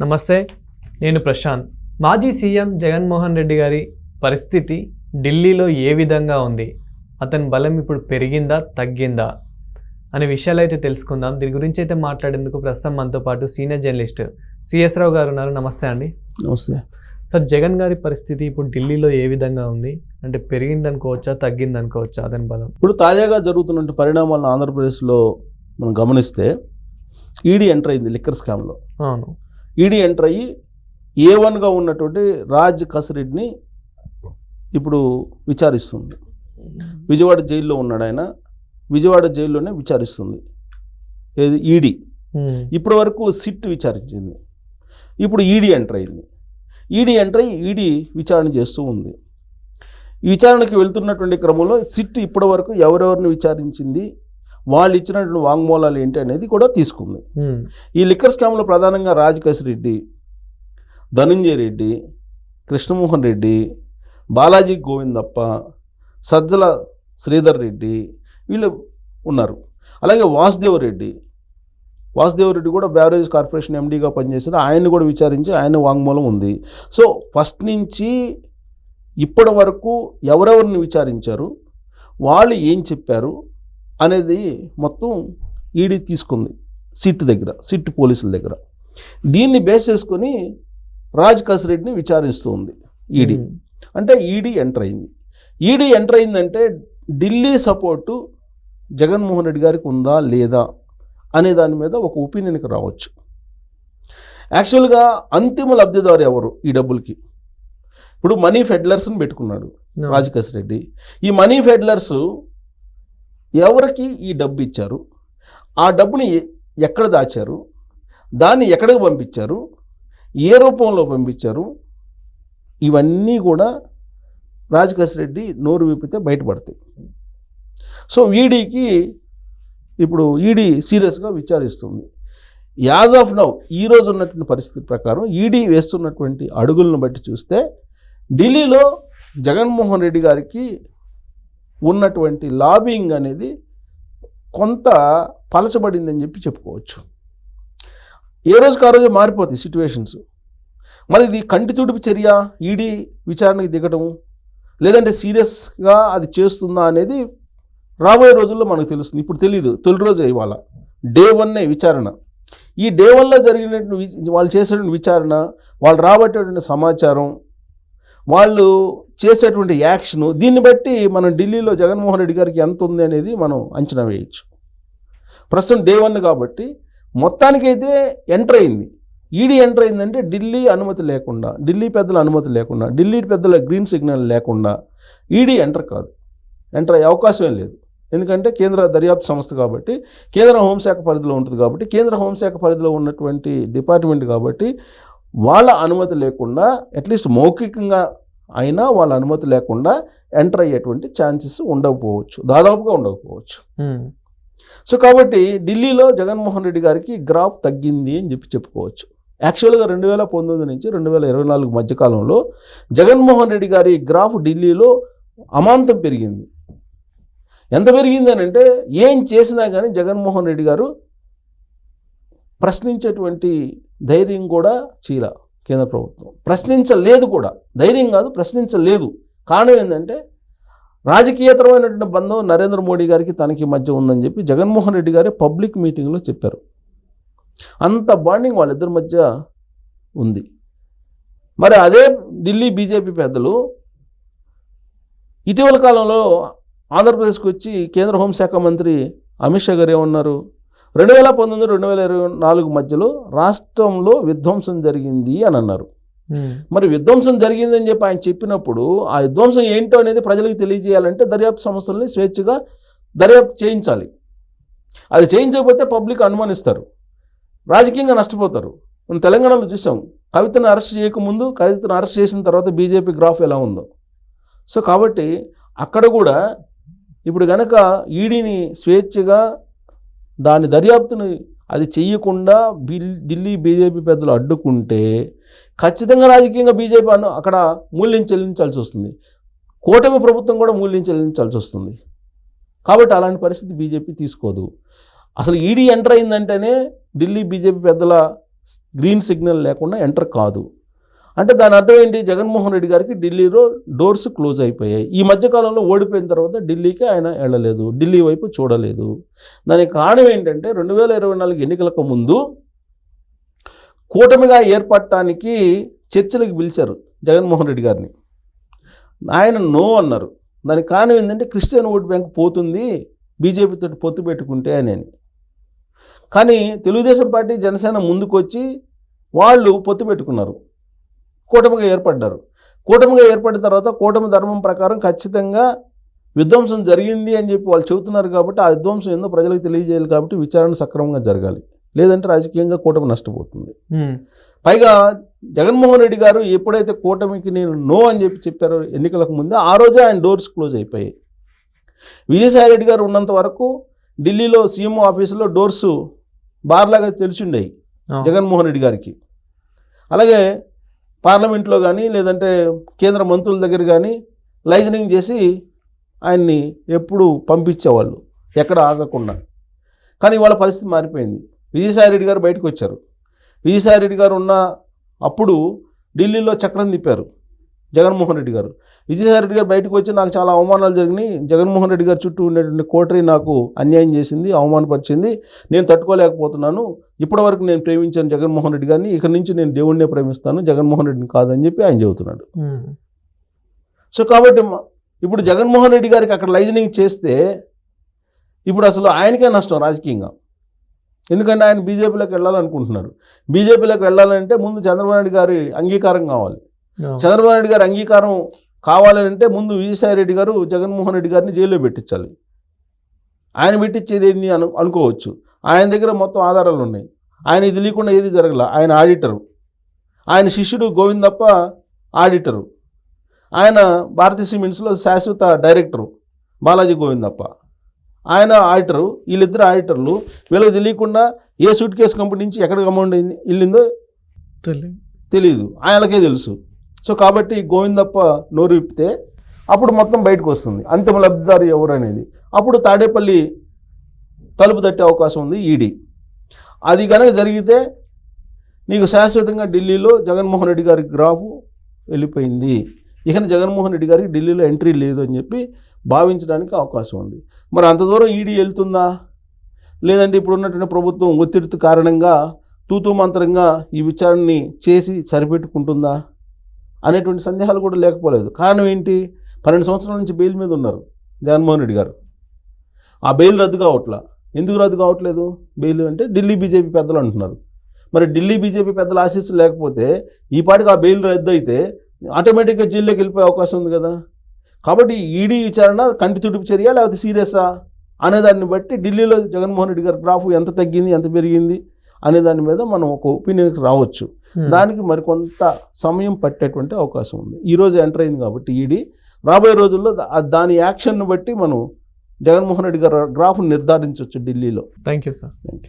నమస్తే నేను ప్రశాంత్. మాజీ సీఎం జగన్మోహన్ రెడ్డి గారి పరిస్థితి ఢిల్లీలో ఏ విధంగా ఉంది? అతని బలం ఇప్పుడు పెరిగిందా తగ్గిందా? అనే విషయాలు అయితే తెలుసుకుందాం. దీని గురించి అయితే మాట్లాడేందుకు ప్రస్తుతం మనతో పాటు సీనియర్ జర్నలిస్ట్ సిఎస్ రావు గారు ఉన్నారు. నమస్తే అండి. నమస్తే. సార్ జగన్ గారి పరిస్థితి ఇప్పుడు ఢిల్లీలో ఏ విధంగా ఉంది? అంటే పెరిగింది అనుకోవచ్చా తగ్గింది అనుకోవచ్చా అతని బలం? ఇప్పుడు తాజాగా జరుగుతున్న పరిణామాలను ఆంధ్రప్రదేశ్లో మనం గమనిస్తే ఈడీ ఎంటర్ అయింది లిక్కర్ స్కామ్లో. అవును. ఈడీ ఎంటర్ అయ్యి ఏ వన్గా ఉన్నటువంటి రాజ్ కసిరెడ్డిని ఇప్పుడు విచారిస్తుంది. విజయవాడ జైల్లో ఉన్నాడు ఆయన. విజయవాడ జైల్లోనే విచారిస్తుంది. ఏది? ఈడీ. ఇప్పటి వరకు సిట్ విచారించింది. ఇప్పుడు ఈడీ ఎంటర్ అయింది. ఈడీ ఎంటర్ అయ్యి ఈడీ విచారణ చేస్తూ ఉంది. విచారణకి వెళ్తున్నటువంటి క్రమంలో సిట్ ఇప్పటి వరకు ఎవరెవరిని విచారించింది? వాళ్ళు ఇచ్చినటువంటి వాంగ్మూలాలు ఏంటి అనేది కూడా తీసుకుంది. ఈ లిక్కర్ స్కామ్లో ప్రధానంగా రాజకేశ్ రెడ్డి ధనంజయ రెడ్డి కృష్ణమోహన్ రెడ్డి బాలాజీ గోవిందప్ప సజ్జల శ్రీధర్ రెడ్డి వీళ్ళు ఉన్నారు. అలాగే వాసుదేవ్ రెడ్డి వాసుదేవ్ రెడ్డి కూడా బ్యారేజ్ కార్పొరేషన్ ఎండీగా పనిచేశారు. ఆయన్ని కూడా విచారించి ఆయన వాంగ్మూలం ఉంది. సో ఫస్ట్ నుంచి ఇప్పటి వరకు ఎవరెవరిని విచారించారు? వాళ్ళు ఏం చెప్పారు? అనేది మొత్తం ఈడీ తీసుకుంది సిట్ దగ్గర సిట్ పోలీసుల దగ్గర. దీన్ని బేస్ చేసుకొని రాజ్ రెడ్డిని విచారిస్తూ ఉంది ఈడీ. అంటే ఈడీ ఎంటర్ అయింది. ఈడీ ఎంటర్ అయిందంటే ఢిల్లీ సపోర్టు జగన్మోహన్ రెడ్డి గారికి ఉందా లేదా అనే దాని మీద ఒక ఒపీనియన్కి రావచ్చు. యాక్చువల్గా అంతిమ లబ్ధిదారు ఎవరు ఈ డబ్బులకి? ఇప్పుడు మనీ ఫెడ్లర్స్ని పెట్టుకున్నాడు. రాజకేశ్ రెడ్డి ఈ మనీ ఫెడ్లర్స్ ఎవరికి ఈ డబ్బు ఇచ్చారు? ఆ డబ్బుని ఎక్కడ దాచారు? దాన్ని ఎక్కడికి పంపించారు? ఏ రూపంలో పంపించారు? ఇవన్నీ కూడా రాజకేశ్ రెడ్డి నోరు విప్పితే బయటపడతాయి. సో ఈడీకి ఇప్పుడు ఈడీ సీరియస్గా విచారిస్తుంది. యాజ్ ఆఫ్ నౌ ఈరోజు ఉన్నటువంటి పరిస్థితి ప్రకారం ఈడీ వేస్తున్నటువంటి అడుగులను బట్టి చూస్తే ఢిల్లీలో జగన్మోహన్ రెడ్డి గారికి ఉన్నటువంటి లాబింగ్ అనేది కొంత పలచబడిందని చెప్పి చెప్పుకోవచ్చు. ఏ రోజుకి ఆ రోజు మారిపోతాయి సిచ్యువేషన్స్ మరి ఇది కంటి తుడుపు చర్య ఈడీ విచారణకి దిగటం లేదంటే సీరియస్గా అది చేస్తుందా అనేది రాబోయే రోజుల్లో మనకు తెలుస్తుంది. ఇప్పుడు తెలియదు తొలి రోజే ఇవాళ. డే వన్నే విచారణ. ఈ డే వన్లో జరిగినటువంటి వాళ్ళు చేసేటువంటి విచారణ వాళ్ళు రాబట్టేటువంటి సమాచారం వాళ్ళు చేసేటువంటి యాక్షన్ దీన్ని బట్టి మనం ఢిల్లీలో జగన్మోహన్ రెడ్డి గారికి ఎంత ఉంది అనేది మనం అంచనా వేయచ్చు. ప్రస్తుతం డే వన్ కాబట్టి మొత్తానికైతే ఎంటర్ అయింది. ఈడీ ఎంటర్ అయిందంటే ఢిల్లీ అనుమతి లేకుండా ఢిల్లీ పెద్దల అనుమతి లేకుండా ఢిల్లీ పెద్దల గ్రీన్ సిగ్నల్ లేకుండా ఈడీ ఎంటర్ కాదు. ఎంటర్ అయ్యే అవకాశమే లేదు. ఎందుకంటే కేంద్ర దర్యాప్తు సంస్థ కాబట్టి కేంద్ర హోంశాఖ పరిధిలో ఉంటుంది కాబట్టి కేంద్ర హోంశాఖ పరిధిలో ఉన్నటువంటి డిపార్ట్మెంట్ కాబట్టి వాళ్ళ అనుమతి లేకుండా అట్లీస్ట్ మౌఖికంగా అయినా వాళ్ళ అనుమతి లేకుండా ఎంటర్ అయ్యేటువంటి ఛాన్సెస్ ఉండకపోవచ్చు. దాదాపుగా ఉండకపోవచ్చు. సో కాబట్టి ఢిల్లీలో జగన్మోహన్ రెడ్డి గారికి గ్రాఫ్ తగ్గింది అని చెప్పి చెప్పుకోవచ్చు. యాక్చువల్గా రెండు వేల పంతొమ్మిది నుంచి రెండు వేల ఇరవై నాలుగు మధ్యకాలంలో జగన్మోహన్ రెడ్డి గారి గ్రాఫ్ ఢిల్లీలో అమాంతం పెరిగింది. ఎంత పెరిగింది అని అంటే ఏం చేసినా కానీ జగన్మోహన్ రెడ్డి గారు ప్రశ్నించేటువంటి ధైర్యం కూడా చీల కేంద్ర ప్రభుత్వం. ప్రశ్నించలేదు కూడా. ధైర్యం కాదు ప్రశ్నించలేదు. కారణం ఏంటంటే రాజకీయేతరమైనటువంటి బంధం నరేంద్ర మోడీ గారికి తనకి మధ్య ఉందని చెప్పి జగన్మోహన్ రెడ్డి గారే పబ్లిక్ మీటింగ్లో చెప్పారు. అంత బాండింగ్ వాళ్ళిద్దరి మధ్య ఉంది. మరి అదే ఢిల్లీ బీజేపీ పెద్దలు ఇటీవల కాలంలో ఆంధ్రప్రదేశ్కి వచ్చి కేంద్ర హోంశాఖ మంత్రి అమిత్ షా గారు ఏమన్నారు? రెండు వేల పంతొమ్మిది రెండు వేల ఇరవై నాలుగు మధ్యలో రాష్ట్రంలో విధ్వంసం జరిగింది అని అన్నారు. మరి విధ్వంసం జరిగిందని చెప్పి ఆయన చెప్పినప్పుడు ఆ విధ్వంసం ఏంటో అనేది ప్రజలకు తెలియజేయాలంటే దర్యాప్తు సంస్థల్ని స్వేచ్ఛగా దర్యాప్తు చేయించాలి. అది చేయించకపోతే పబ్లిక్ అనుమానిస్తారు. రాజకీయంగా నష్టపోతారు. మనం తెలంగాణలో చూసాం కవితను అరెస్ట్ చేయకముందు కవితను అరెస్ట్ చేసిన తర్వాత బీజేపీ గ్రాఫ్ ఎలా ఉందో. సో కాబట్టి అక్కడ కూడా ఇప్పుడు గనక ఈడీని స్వేచ్ఛగా దాని దర్యాప్తుని అది చెయ్యకుండా ఢిల్లీ బీజేపీ పెద్దలు అడ్డుకుంటే ఖచ్చితంగా రాజకీయంగా బీజేపీ అను అక్కడ మూల్యం చెల్లించాల్సి వస్తుంది. కూటమి ప్రభుత్వం కూడా మూల్యం చెల్లించాల్సి వస్తుంది. కాబట్టి అలాంటి పరిస్థితి బీజేపీ తీసుకోదు. అసలు ఈడీ ఎంటర్ అయిందంటేనే ఢిల్లీ బీజేపీ పెద్దల గ్రీన్ సిగ్నల్ లేకుండా ఎంటర్ కాదు. అంటే దాని అర్థం ఏంటి? జగన్మోహన్ రెడ్డి గారికి ఢిల్లీలో డోర్స్ క్లోజ్ అయిపోయాయి. ఈ మధ్యకాలంలో ఓడిపోయిన తర్వాత ఢిల్లీకి ఆయన వెళ్ళలేదు. ఢిల్లీ వైపు చూడలేదు. దానికి కారణం ఏంటంటే రెండు వేల ఇరవై నాలుగు ఎన్నికలకు ముందు కూటమిగా ఏర్పడటానికి చర్చలకు పిలిచారు జగన్మోహన్ రెడ్డి గారిని. ఆయన నో అన్నారు. దానికి కారణం ఏంటంటే క్రిస్టియన్ ఓట్ బ్యాంక్ పోతుంది బీజేపీతో పొత్తు పెట్టుకుంటే అని అని. కానీ తెలుగుదేశం పార్టీ జనసేన ముందుకొచ్చి వాళ్ళు పొత్తు పెట్టుకున్నారు. కూటమిగా ఏర్పడ్డారు. కూటమిగా ఏర్పడిన తర్వాత కూటమి ధర్మం ప్రకారం ఖచ్చితంగా విధ్వంసం జరిగింది అని చెప్పి వాళ్ళు చెబుతున్నారు కాబట్టి ఆ విధ్వంసం ఏందో ప్రజలకు తెలియజేయాలి కాబట్టి విచారణ సక్రమంగా జరగాలి. లేదంటే రాజకీయంగా కూటమి నష్టపోతుంది. పైగా జగన్మోహన్ రెడ్డి గారు ఎప్పుడైతే కూటమికి నేను నో అని చెప్పి చెప్పారో ఎన్నికలకు ముందే ఆ రోజే ఆయన డోర్స్ క్లోజ్ అయిపోయాయి. విజయసాయి రెడ్డి గారు ఉన్నంత వరకు ఢిల్లీలో సీఎం ఆఫీసులో డోర్స్ బార్లాగా తెలిసిండేవి జగన్మోహన్ రెడ్డి గారికి. అలాగే పార్లమెంట్లో కానీ లేదంటే కేంద్ర మంత్రుల దగ్గర కానీ లైజనింగ్ చేసి ఆయన్ని ఎప్పుడు పంపించేవాళ్ళు ఎక్కడ ఆగకుండా. కానీ వాళ్ళ పరిస్థితి మారిపోయింది. విజయసాయి రెడ్డి గారు బయటకు వచ్చారు. విజయసాయి రెడ్డి గారు ఉన్న అప్పుడు ఢిల్లీలో చక్రం తిప్పారు. జగన్మోహన్ రెడ్డి గారు. విజయసాయి రెడ్డి గారు బయటకు వచ్చి నాకు చాలా అవమానాలు జరిగినాయి. జగన్మోహన్ రెడ్డి గారు చుట్టూ ఉండేటువంటి కోటరీ నాకు అన్యాయం చేసింది అవమానపరిచింది. నేను తట్టుకోలేకపోతున్నాను. ఇప్పటివరకు నేను ప్రేమించాను జగన్మోహన్ రెడ్డి గారిని ఇక్కడి నుంచి నేను దేవుణ్ణే ప్రేమిస్తాను. జగన్మోహన్ రెడ్డిని కాదని చెప్పి ఆయన చెబుతున్నాడు. సో కాబట్టి ఇప్పుడు జగన్మోహన్ రెడ్డి గారికి అక్కడ లైజనింగ్ చేస్తే ఇప్పుడు అసలు ఆయనకే నష్టం రాజకీయంగా. ఎందుకంటే ఆయన బీజేపీలోకి వెళ్ళాలనుకుంటున్నారు. బీజేపీలోకి వెళ్ళాలంటే ముందు చంద్రబాబు నాయుడు గారి అంగీకారం కావాలి. చంద్రబాబు నాయుడు గారి అంగీకారం కావాలంటే ముందు విజయసాయి రెడ్డి గారు జగన్మోహన్ రెడ్డి గారిని జైల్లో పెట్టించాలి. ఆయన పెట్టించేది ఏంది అను అనుకోవచ్చు. ఆయన దగ్గర మొత్తం ఆధారాలు ఉన్నాయి. ఆయన ఇది లేకుండా ఏది జరగల. ఆయన ఆడిటరు. ఆయన శిష్యుడు గోవిందప్ప ఆడిటరు. ఆయన భారతీయ సిమెంట్స్లో శాశ్వత డైరెక్టరు బాలాజీ గోవిందప్ప. ఆయన ఆడిటరు. వీళ్ళిద్దరు ఆడిటర్లు. వీళ్ళకి తెలియకుండా ఏ సూట్ కేసు కంపెనీ నుంచి ఎక్కడికి అమౌంట్ వెళ్ళిందో తెలి- తెలియదు ఆయనకే తెలుసు. సో కాబట్టి గోవిందప్ప నోరు విప్పితే అప్పుడు మొత్తం బయటకు వస్తుంది. అంతిమ లబ్ధిదారు ఎవరు అనేది? అప్పుడు తాడేపల్లి తలుపు తట్టే అవకాశం ఉంది ఈడీ. అది కనుక జరిగితే నీకు శాశ్వతంగా ఢిల్లీలో జగన్మోహన్ రెడ్డి గారి గ్రాఫు వెళ్ళిపోయింది. ఇక జగన్మోహన్ రెడ్డి గారికి ఢిల్లీలో ఎంట్రీ లేదు అని చెప్పి భావించడానికి అవకాశం ఉంది. మరి అంత దూరం ఈడీ వెళ్తుందా? లేదంటే ఇప్పుడు ఉన్నటువంటి ప్రభుత్వం ఒత్తిడి కారణంగా తూతూ మంత్రంగా ఈ విచారణని చేసి సరిపెట్టుకుంటుందా? అనేటువంటి సందేహాలు కూడా లేకపోలేదు. కారణం ఏంటి? పన్నెండు సంవత్సరాల నుంచి బెయిల్ మీద ఉన్నారు జగన్మోహన్ రెడ్డి గారు. ఆ బెయిల్ రద్దు కావట్లా? ఎందుకు రద్దు కావట్లేదు? బెయిల్ అంటే ఢిల్లీ బీజేపీ పెద్దలు అంటున్నారు. మరి ఢిల్లీ బీజేపీ పెద్దల ఆశీస్సు లేకపోతే ఈ పాటికి ఆ బెయిల్ రద్దు అయితే ఆటోమేటిక్గా జైల్లోకి వెళ్ళిపోయే అవకాశం ఉంది కదా? కాబట్టి ఈడీ విచారణ కంటి తుడుపు చర్య లేకపోతే సీరియసా? అనే దాన్ని బట్టి ఢిల్లీలో జగన్మోహన్ రెడ్డి గారి గ్రాఫ్ ఎంత తగ్గింది ఎంత పెరిగింది? అనే దాని మీద మనం ఒక ఒపీనియన్కి రావచ్చు. ఉమ్, దానికి మరికొంత సమయం పట్టేటువంటి అవకాశం ఉంది. ఈ రోజు ఎంటర్ అయింది కాబట్టి ఈడీ. రాబోయే రోజుల్లో దాని యాక్షన్ను బట్టి మనం జగన్మోహన్ రెడ్డి గారి గ్రాఫ్ నిర్ధారించవచ్చు ఢిల్లీలో. Thank you sir thank you